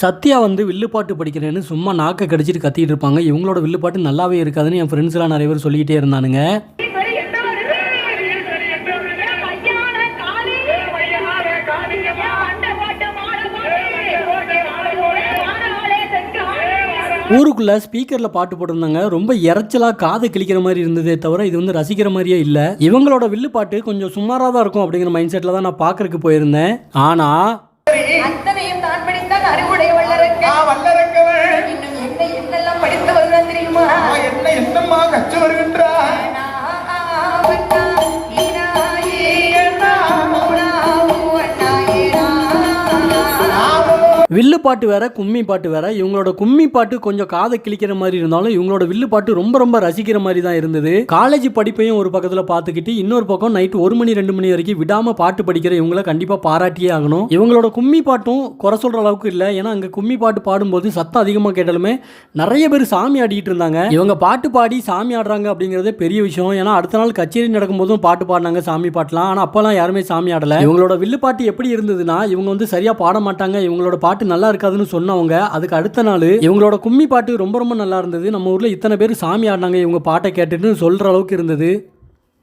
சத்யா வந்து வில்லுப்பாட்டு படிக்கிறேன்னு சும்மா நாக்கை கடிச்சிட்டு கத்திட்டு இருப்பாங்க. இவங்களோட வில்லுப்பாட்டு நல்லாவே இருக்காதுன்னு என் ஃப்ரெண்ட்ஸ்லாம் நிறைய பேர் சொல்லிக்கிட்டே இருந்தானுங்க. ஊருக்குள்ளே ஸ்பீக்கரில் பாட்டு போட்டிருந்தாங்க. ரொம்ப இறைச்சலாக காது கிழிக்கிற மாதிரி இருந்ததே தவிர இது வந்து ரசிக்கிற மாதிரியே இல்லை. இவங்களோட வில்லு பாட்டு கொஞ்சம் சுமாராக தான் இருக்கும் அப்படிங்கிற மைண்ட் செட்டில் தான் நான் பார்க்கறதுக்கு போயிருந்தேன். ஆனால் படித்தான் அறிவுடைய வல்லரங்க ஆ, வல்லரங்கவன். இன்னும் என்ன என்னெல்லாம் படித்து வருகிறான் தெரியுமா என்ன என்னம்மா கற்று வருகின்றார் வில்லு பாட்டு வேற கும்மி பாட்டு வேற. இவங்களோட கும்மி பாட்டு கொஞ்சம் காதை கிழிக்கிற மாதிரி இருந்தாலும் இவங்களோட வில்லு பாட்டு ரொம்ப ரொம்ப ரசிக்கிற மாதிரி தான் இருந்தது. காலேஜ் படிப்பையும் ஒரு பக்கத்துல பார்த்துக்கிட்டு இன்னொரு பக்கம் நைட் ஒரு மணி ரெண்டு மணி வரைக்கும் விடாம பாட்டு படிக்கிற இவங்கள கண்டிப்பா பாராட்டியே ஆகணும். இவங்களோட கும்மி பாட்டும் குறை சொல்ற அளவுக்கு இல்லை. ஏன்னா அங்க கும்மி பாட்டு பாடும்போது சத்தம் அதிகமாக கேட்டாலுமே நிறைய பேர் சாமி ஆடிட்டு இருந்தாங்க. இவங்க பாட்டு பாடி சாமி ஆடுறாங்க அப்படிங்கிறதே பெரிய விஷயம். ஏன்னா அடுத்த நாள் கச்சேரி நடக்கும்போதும் பாட்டு பாடினாங்க சாமி பாட்டுலாம். ஆனால் அப்போல்லாம் யாருமே சாமி ஆடல. இவங்களோட வில்லு பாட்டு எப்படி இருந்ததுன்னா இவங்க வந்து சரியா பாட மாட்டாங்க. இவங்களோட பாட்டு பாட்டு நல்லா இருக்காதுன்னு சொன்னவங்க அதுக்கு அடுத்த நாள் இவங்களோட கும்மி பாட்டு ரொம்ப ரொம்ப நல்லா இருந்தது. நம்ம ஊரில் இத்தனை பேர் சாமி ஆடினாங்க இவங்க பாட்டை கேட்டுட்டு சொல்கிற அளவுக்கு இருந்தது.